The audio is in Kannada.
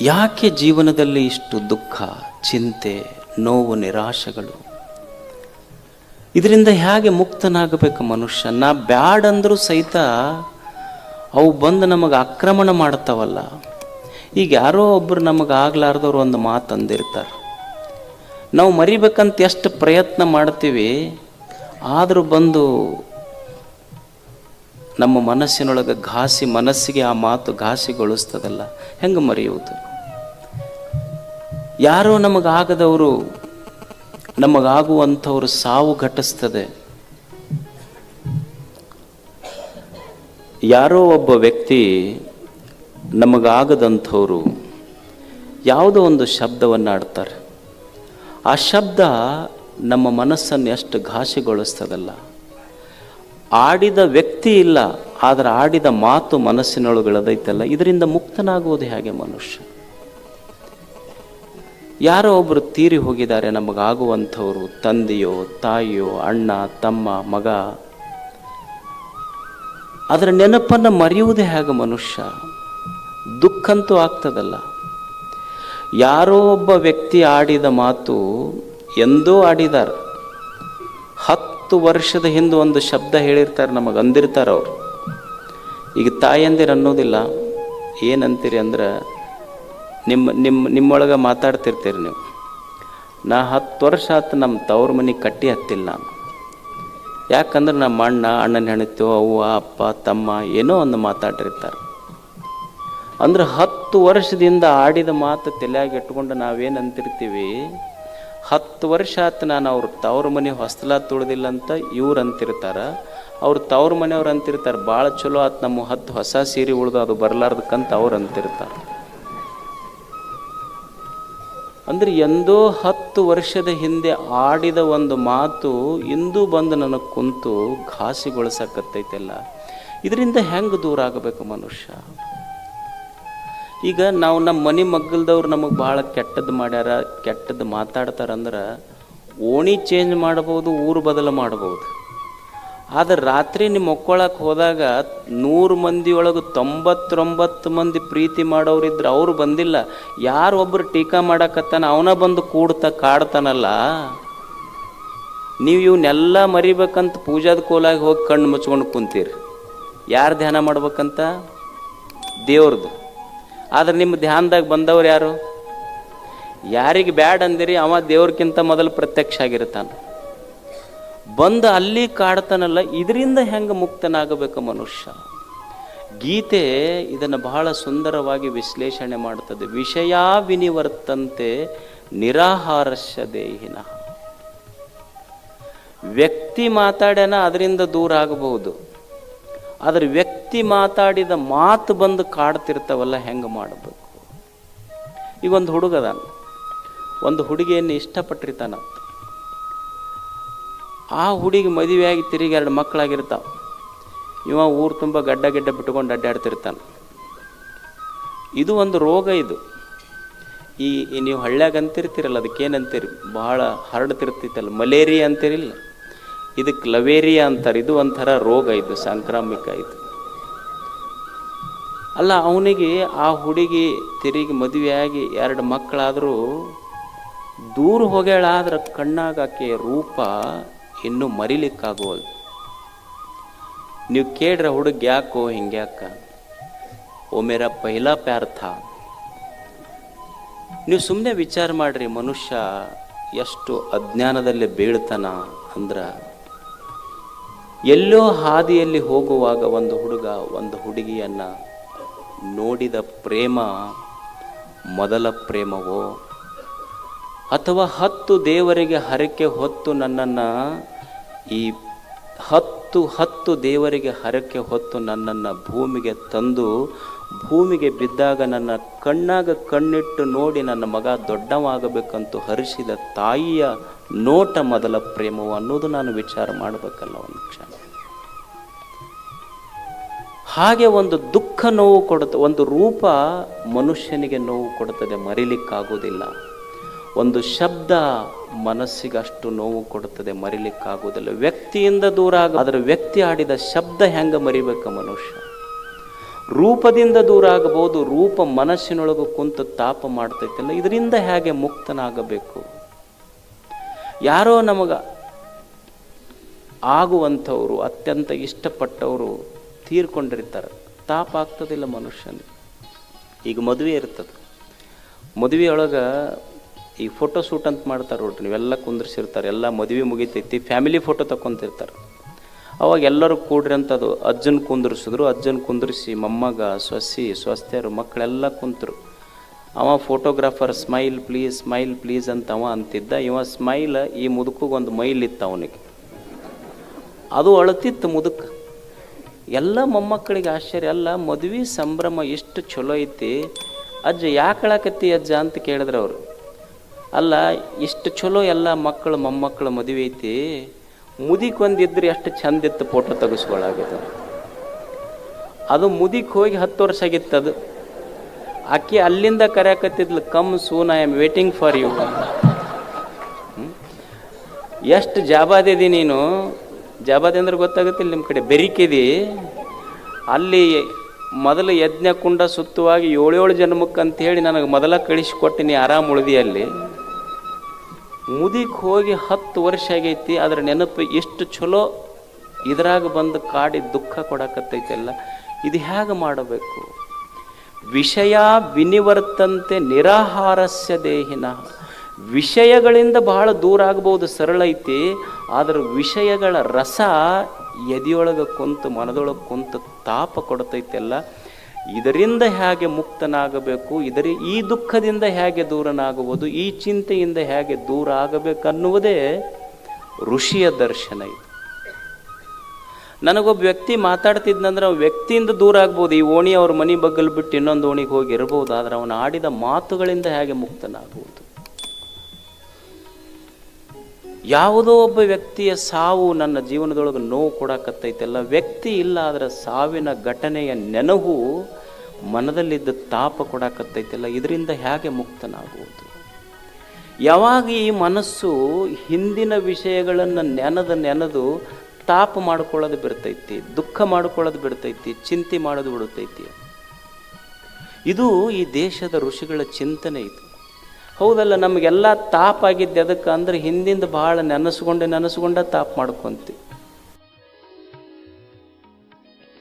ಯಾಕೆ ಜೀವನದಲ್ಲಿ ಇಷ್ಟು ದುಃಖ, ಚಿಂತೆ, ನೋವು, ನಿರಾಶೆಗಳು? ಇದರಿಂದ ಹೇಗೆ ಮುಕ್ತನಾಗಬೇಕು ಮನುಷ್ಯ? ನಾ ಬ್ಯಾಡಂದ್ರೂ ಸಹಿತ ಅವು ಬಂದು ನಮಗೆ ಆಕ್ರಮಣ ಮಾಡ್ತಾವಲ್ಲ. ಈಗ ಯಾರೋ ಒಬ್ಬರು ನಮಗೆ ಆಗ್ಲಾರ್ದವ್ರು ಒಂದು ಮಾತು ಅಂದಿರ್ತಾರೆ ನಾವು ಮರಿಬೇಕಂತ ಎಷ್ಟು ಪ್ರಯತ್ನ ಮಾಡ್ತೀವಿ, ಆದರೂ ಬಂದು ನಮ್ಮ ಮನಸ್ಸಿನೊಳಗೆ ಘಾಸಿ ಮನಸ್ಸಿಗೆ ಆ ಮಾತು ಘಾಸಿಗೊಳಿಸ್ತದಲ್ಲ? ಹೆಂಗೆ ಮರೆಯುವುದು? ಯಾರೋ ನಮಗಾಗದವರು ನಮಗಾಗುವಂಥವ್ರು ಸಾವು ಘಟಿಸ್ತದೆ. ಯಾರೋ ಒಬ್ಬ ವ್ಯಕ್ತಿ ನಮಗಾಗದಂಥವರು ಯಾವುದೋ ಒಂದು ಶಬ್ದವನ್ನು ಆಡ್ತಾರೆ ಆ ಶಬ್ದ ನಮ್ಮ ಮನಸ್ಸನ್ನು ಎಷ್ಟು ಘಾಸಿಗೊಳಿಸ್ತದಲ್ಲ? ಆಡಿದ ವ್ಯಕ್ತಿ ಇಲ್ಲ, ಆದರೆ ಆಡಿದ ಮಾತು ಮನಸ್ಸಿನೊಳಗಳದೈತಲ್ಲ ಇದರಿಂದ ಮುಕ್ತನಾಗುವುದು ಹೇಗೆ ಮನುಷ್ಯ? ಯಾರೋ ಒಬ್ಬರು ತೀರಿ ಹೋಗಿದ್ದಾರೆ ನಮಗಾಗುವಂಥವ್ರು, ತಂದೆಯೋ, ತಾಯಿಯೋ, ಅಣ್ಣ, ತಮ್ಮ, ಮಗ. ಅದರ ನೆನಪನ್ನು ಮರೆಯುವುದೇ ಹೇಗೆ ಮನುಷ್ಯ? ದುಃಖಂತೂ ಆಗ್ತದಲ್ಲ. ಯಾರೋ ಒಬ್ಬ ವ್ಯಕ್ತಿ ಆಡಿದ ಮಾತು, ಎಂದೋ ಆಡಿದಾರ. ಹತ್ತು ವರ್ಷದ ಹಿಂದೆ ಒಂದು ಶಬ್ದ ಹೇಳಿರ್ತಾರೆ ನಮಗೆ, ಅಂದಿರ್ತಾರೆ ಅವರು. ಈಗ ತಾಯಂದಿರು ಅನ್ನೋದಿಲ್ಲ, ಏನಂತೀರಿ ಅಂದ್ರೆ ನಿಮ್ಮ ನಿಮ್ಮ, ನಿಮ್ಮೊಳಗೆ ಮಾತಾಡ್ತಿರ್ತೀರಿ ನೀವು. ನಾ ಹತ್ತು ವರ್ಷ ಆತು ನಮ್ಮ ತವ್ರ ಮನೆ ಕಟ್ಟಿ ಹತ್ತಿಲ್ಲ ಯಾಕಂದ್ರೆ ನಮ್ಮ ಅಣ್ಣ, ಅಣ್ಣನ ಹೆಣ್ತು ಅವ್ವ, ಅಪ್ಪ, ತಮ್ಮ ಏನೋ ಒಂದು ಮಾತಾಡಿರ್ತಾರೆ. ಅಂದ್ರೆ ಹತ್ತು ವರ್ಷದಿಂದ ಆಡಿದ ಮಾತು ತಲೆಯಾಗಿ ಇಟ್ಕೊಂಡು ನಾವೇನು ಅಂತಿರ್ತೀವಿ ಹತ್ತು ವರ್ಷ ಆತು ನಾನು ಅವ್ರ ತವ್ರ ಮನೆ ಹೊಸ್ತಲ ತುಳಿದಿಲ್ಲ ಅಂತ ಇವ್ರು ಅಂತಿರ್ತಾರೆ. ಅವ್ರ ತವ್ರ ಮನೆಯವ್ರು ಅಂತಿರ್ತಾರೆ, ಭಾಳ ಚಲೋ ಆತು ನಮ್ಮ ಹತ್ತು ಹೊಸ ಸೀರೆ ಉಳ್ದು ಅದು ಬರಲಾರ್ದಕ್ಕಂತ ಅವ್ರು ಅಂತಿರ್ತಾರೆ. ಅಂದ್ರೆ ಎಂದೋ ಹತ್ತು ವರ್ಷದ ಹಿಂದೆ ಆಡಿದ ಒಂದು ಮಾತು ಇಂದು ಬಂದು ನನಗೆ ಕುಂತು ಘಾಸಿಗೊಳಿಸಕತ್ತೈತೆಲ್ಲ. ಇದರಿಂದ ಹೆಂಗೆ ದೂರ ಆಗಬೇಕು ಮನುಷ್ಯ? ಈಗ ನಾವು ನಮ್ಮ ಮನೆ ಮಗ್ಗಲ್ದವ್ರು ನಮಗೆ ಭಾಳ ಕೆಟ್ಟದ್ದು ಮಾಡ್ಯಾರ ಕೆಟ್ಟದ್ದು ಮಾತಾಡ್ತಾರಂದ್ರೆ ಓಣಿ ಚೇಂಜ್ ಮಾಡ್ಬೋದು, ಊರು ಬದಲು ಮಾಡ್ಬೋದು. ಆದ್ರೆ ರಾತ್ರಿ ನಿಮ್ಮ ಮಕ್ಕೊಳಕ್ಕೆ ಹೋದಾಗ ನೂರು ಮಂದಿ ಒಳಗೆ ತೊಂಬತ್ತೊಂಬತ್ತು ಮಂದಿ ಪ್ರೀತಿ ಮಾಡೋರಿದ್ರೆ ಅವರು ಬಂದಿಲ್ಲ. ಯಾರು ಒಬ್ಬರು ಟೀಕಾ ಮಾಡಕತ್ತಾನ, ಅವನ ಬಂದು ಕೂಡ್ತಾ ಕಾಡ್ತಾನಲ್ಲ. ನೀವು ಇವನ್ನೆಲ್ಲ ಮರಿಬೇಕಂತ ಪೂಜಾದ ಕೋಲಾಗಿ ಹೋಗಿ ಕಣ್ಣು ಮುಚ್ಕೊಂಡು ಕುಂತೀರಿ. ಯಾರು ಧ್ಯಾನ ಮಾಡ್ಬೇಕಂತ? ದೇವ್ರದ್ದು ಆದ್ರೆ ನಿಮ್ಮ ಧ್ಯಾನದಾಗ ಬಂದವ್ರು ಯಾರು? ಯಾರಿಗೆ ಬ್ಯಾಡ್ ಅಂದಿರಿ, ಅವ ದೇವ್ರಕ್ಕಿಂತ ಮೊದಲು ಪ್ರತ್ಯಕ್ಷ ಆಗಿರ್ತಾನೆ ಬಂದು ಅಲ್ಲಿ ಕಾಡ್ತಾನಲ್ಲ, ಇದರಿಂದ ಹೆಂಗೆ ಮುಕ್ತನಾಗಬೇಕು ಮನುಷ್ಯ? ಗೀತೆ ಇದನ್ನು ಬಹಳ ಸುಂದರವಾಗಿ ವಿಶ್ಲೇಷಣೆ ಮಾಡ್ತದೆ. ವಿಷಯ ವಿನಿವರ್ತಂತೆ ನಿರಾಹಾರಸ್ಯ ದೇಹಿನ. ವ್ಯಕ್ತಿ ಮಾತಾಡ್ಯಾನ, ಅದರಿಂದ ದೂರ ಆಗಬಹುದು. ಆದ್ರೆ ವ್ಯಕ್ತಿ ಮಾತಾಡಿದ ಮಾತು ಬಂದು ಕಾಡ್ತಿರ್ತಾವಲ್ಲ, ಹೆಂಗೆ ಮಾಡಬೇಕು? ಈಗ ಒಂದು ಹುಡುಗದ ಒಂದು ಹುಡುಗಿಯನ್ನು ಇಷ್ಟಪಟ್ಟಿರ್ತಾನ. ಆ ಹುಡುಗಿ ಮದುವೆಯಾಗಿ ತಿರುಗಿ ಎರಡು ಮಕ್ಕಳಾಗಿರ್ತಾವ. ಇವ ಊರು ತುಂಬ ಗಡ್ಡ ಗಿಡ್ಡ ಬಿಟ್ಕೊಂಡು ಅಡ್ಡಾಡ್ತಿರ್ತಾನೆ. ಇದು ಒಂದು ರೋಗ ಇದು. ಈ ಈ ನೀವು ಹಳ್ಳ್ಯಾಗ ಅಂತಿರ್ತೀರಲ್ಲ, ಅದಕ್ಕೇನಂತೀರಿ? ಬಹಳ ಹರಡ್ತಿರ್ತೈತಲ್ಲ ಮಲೇರಿಯಾ ಅಂತೀರಿಲ್ಲ. ಇದಕ್ಕೆ ಲವೇರಿಯಾ ಅಂತಾರೆ. ಇದು ಒಂಥರ ರೋಗ ಇದು, ಸಾಂಕ್ರಾಮಿಕ ಇದು. ಅಲ್ಲ, ಅವನಿಗೆ ಆ ಹುಡುಗಿ ತಿರುಗಿ ಮದುವೆಯಾಗಿ ಎರಡು ಮಕ್ಕಳಾದರೂ ದೂರ ಹೋಗ್ಯಾಳ ಆದ್ರೆ ಕಣ್ಣಾಗ ರೂಪ ಇನ್ನೂ ಮರಿಲಿಕ್ಕಾಗೋದು. ನೀವು ಕೇಳ್ರ ಹುಡುಗ ಯಾಕೋ ಹಿಂಗ್ಯಾಕ? ಒಮ್ಮೆರ ಮೇರ ಥಾ ನೀವು ಸುಮ್ಮನೆ ವಿಚಾರ ಮಾಡ್ರಿ ಮನುಷ್ಯ ಎಷ್ಟು ಅಜ್ಞಾನದಲ್ಲಿ ಬೀಳ್ತಾನ ಅಂದ್ರೆ. ಎಲ್ಲೋ ಹಾದಿಯಲ್ಲಿ ಹೋಗುವಾಗ ಒಂದು ಹುಡುಗ ಒಂದು ಹುಡುಗಿಯನ್ನ ನೋಡಿದ ಪ್ರೇಮ, ಮೊದಲ ಪ್ರೇಮವೋ? ಅಥವಾ ಹತ್ತು ದೇವರಿಗೆ ಹರಕೆ ಹೊತ್ತು ನನ್ನನ್ನು ಈ ಹತ್ತು ಹತ್ತು ದೇವರಿಗೆ ಹರಕೆ ಹೊತ್ತು ನನ್ನನ್ನು ಭೂಮಿಗೆ ತಂದು, ಭೂಮಿಗೆ ಬಿದ್ದಾಗ ನನ್ನ ಕಣ್ಣಾಗ ಕಣ್ಣಿಟ್ಟು ನೋಡಿ ನನ್ನ ಮಗ ದೊಡ್ಡವಾಗಬೇಕಂತೂ ಹರಿಸಿದ ತಾಯಿಯ ನೋಟ ಮೊದಲ ಪ್ರೇಮವು ಅನ್ನೋದು ನಾನು ವಿಚಾರ ಮಾಡಬೇಕಲ್ಲ ಒಂದು ಕ್ಷಣ. ಹಾಗೆ ಒಂದು ದುಃಖ ನೋವು ಕೊಡುತ್ತೆ, ಒಂದು ರೂಪ ಮನುಷ್ಯನಿಗೆ ನೋವು ಕೊಡುತ್ತದೆ ಮರಿಲಿಕ್ಕಾಗೋದಿಲ್ಲ ಒಂದು ಶಬ್ದ ಮನಸ್ಸಿಗೆ ಅಷ್ಟು ನೋವು ಕೊಡುತ್ತದೆ, ಮರಿಲಿಕ್ಕಾಗುವುದಿಲ್ಲ. ವ್ಯಕ್ತಿಯಿಂದ ದೂರ ಆಗ ಅದರ ವ್ಯಕ್ತಿ ಆಡಿದ ಶಬ್ದ ಹೆಂಗೆ ಮರಿಬೇಕು ಮನುಷ್ಯ? ರೂಪದಿಂದ ದೂರ ಆಗಬಹುದು, ರೂಪ ಮನಸ್ಸಿನೊಳಗೂ ಕುಂತು ತಾಪ ಮಾಡ್ತೈತಲ್ಲ, ಇದರಿಂದ ಹೇಗೆ ಮುಕ್ತನಾಗಬೇಕು? ಯಾರೋ ನಮಗ ಆಗುವಂಥವರು, ಅತ್ಯಂತ ಇಷ್ಟಪಟ್ಟವರು ತೀರ್ಕೊಂಡಿರ್ತಾರೆ. ತಾಪ ಆಗ್ತದಿಲ್ಲ ಮನುಷ್ಯನಿಗೆ ಈಗ ಮದುವೆ ಇರ್ತದೆ. ಮದುವೆಯೊಳಗೆ ಈ ಫೋಟೋ ಶೂಟ್ ಅಂತ ಮಾಡ್ತಾರೆ ನೋಡ್ರಿ ನೀವೆಲ್ಲ ಕುಂದ್ರಿಸಿರ್ತಾರೆ, ಎಲ್ಲ ಮದುವೆ ಮುಗಿತೈತಿ ಫ್ಯಾಮಿಲಿ ಫೋಟೋ ತಗೊಂತಿರ್ತಾರೆ ಅವಾಗ ಎಲ್ಲರೂ ಕೂಡ್ರಿ ಅಂತ ಅದು ಅಜ್ಜನ ಕುಂದ್ರಿಸಿದ್ರು, ಅಜ್ಜನ ಕುಂದ್ರಿಸಿ ಮೊಮ್ಮಗ, ಸೊಸಿ ಸ್ವಸ್ಥರು ಮಕ್ಕಳೆಲ್ಲ ಕುಂತರು. ಅವ photographer smile please smile please ಅಂತ ಅವ ಅಂತಿದ್ದ. ಇವ ಸ್ಮೈಲ್ ಈ ಮುದುಕಿಗೊಂದು ಮೈಲ್ ಇತ್ತು ಅವನಿಗೆ. ಅದು ಅಳತಿತ್ತು ಮುದುಕ. ಎಲ್ಲ ಮೊಮ್ಮಕ್ಕಳಿಗೆ ಆಶ್ಚರ್ಯ, ಅಲ್ಲ ಮದುವೆ ಸಂಭ್ರಮ ಎಷ್ಟು ಚಲೋ ಐತಿ. ಅಜ್ಜ ಯಾಕೆ ಅಜ್ಜ ಅಂತ ಕೇಳಿದ್ರು ಅವರು. ಅಲ್ಲ ಎಷ್ಟು ಚಲೋ ಎಲ್ಲ ಮಕ್ಕಳು ಮೊಮ್ಮಕ್ಕಳು ಮದುವೆ ಐತಿ. ಮುದಿಕ್ ಒಂದಿದ್ರೆ ಎಷ್ಟು ಚಂದ ಇತ್ತು ಫೋಟೋ ತೆಗೆಸ್ಕೊಳ್ಳಾಗಿದೆ ಅದು ಮುದಿಕ್ ಹೋಗಿ ಹತ್ತು ವರ್ಷ ಆಗಿತ್ತು ಅದು. ಆಕೆ ಅಲ್ಲಿಂದ ಕರೆಯಕತ್ತಿದ್ಲು, come soon I am waiting for you ಎಷ್ಟು ಜಾಬಾದಿದಿ ನೀನು? ಜಾಬಾದಿ ಅಂದ್ರೆ ಗೊತ್ತಾಗುತ್ತಿಲ್ಲ ನಿಮ್ಮ ಕಡೆ. ಬೆರಿಕಿದಿ. ಅಲ್ಲಿ ಮೊದಲು ಯಜ್ಞ ಕುಂಡ ಸುತ್ತುವಾಗಿ ಏಳೇಳು ಜನ್ಮಕ್ಕೆ ಹೇಳಿ ನನಗೆ ಮೊದಲ ಕಳಿಸಿಕೊಟ್ಟು ಆರಾಮ್ ಉಳಿದಿ ಅಲ್ಲಿ ಮುದಿಕ್ ಹೋಗಿ ಹತ್ತು ವರ್ಷ ಆಗೈತಿ ಅದ್ರ ನೆನಪು ಎಷ್ಟು ಚಲೋ ಇದ್ರಾಗ ಬಂದು ಕಾಡಿ ದುಃಖ ಕೊಡಕತ್ತೈತೆಲ್ಲ ಇದು ಹೇಗೆ ಮಾಡಬೇಕು? ವಿಷಯ ವಿನಿವರ್ತಂತೆ ನಿರಾಹಾರಸ್ಯ ದೇಹಿನ. ವಿಷಯಗಳಿಂದ ಬಹಳ ದೂರ ಆಗ್ಬೋದು, ಸರಳ ಐತಿ. ಆದ್ರೆ ವಿಷಯಗಳ ರಸ ಎದೆಯೊಳಗೆ ಕುಂತು, ಮನದೊಳಗೆ ಕುಂತು ತಾಪ ಕೊಡ್ತೈತೆಲ್ಲ ಇದರಿಂದ ಹೇಗೆ ಮುಕ್ತನಾಗಬೇಕು, ಇದರ ಈ ದುಃಖದಿಂದ ಹೇಗೆ ದೂರನಾಗುವುದು, ಈ ಚಿಂತೆಯಿಂದ ಹೇಗೆ ದೂರ ಆಗಬೇಕನ್ನುವುದೇ ಋಷಿಯ ದರ್ಶನ ಇದು. ನನಗೊಬ್ಬ ವ್ಯಕ್ತಿ ಮಾತಾಡ್ತಿದ್ನಂದ್ರೆ ಆ ವ್ಯಕ್ತಿಯಿಂದ ದೂರ ಆಗ್ಬೋದು. ಈ ಓಣಿ ಅವ್ರ ಮನೆ ಬಗ್ಗಲ್ ಬಿಟ್ಟು ಇನ್ನೊಂದು ಓಣಿಗೆ ಹೋಗಿ ಇರ್ಬೋದು ಆದ್ರೆ ಅವನು ಆಡಿದ ಮಾತುಗಳಿಂದ ಹೇಗೆ ಮುಕ್ತನಾಗುವುದು? ಯಾವುದೋ ಒಬ್ಬ ವ್ಯಕ್ತಿಯ ಸಾವು ನನ್ನ ಜೀವನದೊಳಗೆ ನೋವು ಕೊಡಕತ್ತೈತಲ್ಲ ವ್ಯಕ್ತಿ ಇಲ್ಲ ಅದರ ಸಾವಿನ ಘಟನೆಯ ನೆನವು ಮನದಲ್ಲಿದ್ದ ತಾಪ ಕೊಡಕತ್ತೈತಲ್ಲ ಇದರಿಂದ ಹೇಗೆ ಮುಕ್ತನಾಗುವುದು? ಯಾವಾಗ ಈ ಮನಸ್ಸು ಹಿಂದಿನ ವಿಷಯಗಳನ್ನು ನೆನದ ನೆನೆದು ತಾಪ ಮಾಡ್ಕೊಳ್ಳೋದು ಬಿಡ್ತೈತಿ, ದುಃಖ ಮಾಡ್ಕೊಳ್ಳೋದು ಬಿಡ್ತೈತಿ, ಚಿಂತೆ ಮಾಡೋದು ಬಿಡುತ್ತೈತಿ ಇದು ಈ ದೇಶದ ಋಷಿಗಳ ಚಿಂತನೆ ಇದು. ಹೌದಲ್ಲ ನಮಗೆಲ್ಲ ತಾಪ ಆಗಿದ್ದೆ ಅದಕ್ಕೆ ಅಂದ್ರೆ ಹಿಂದಿಂದ ಭಾಳ ನೆನೆಸ್ಕೊಂಡು ನೆನೆಸ್ಕೊಂಡ ತಾಪ ಮಾಡ್ಕೊಂತೀವಿ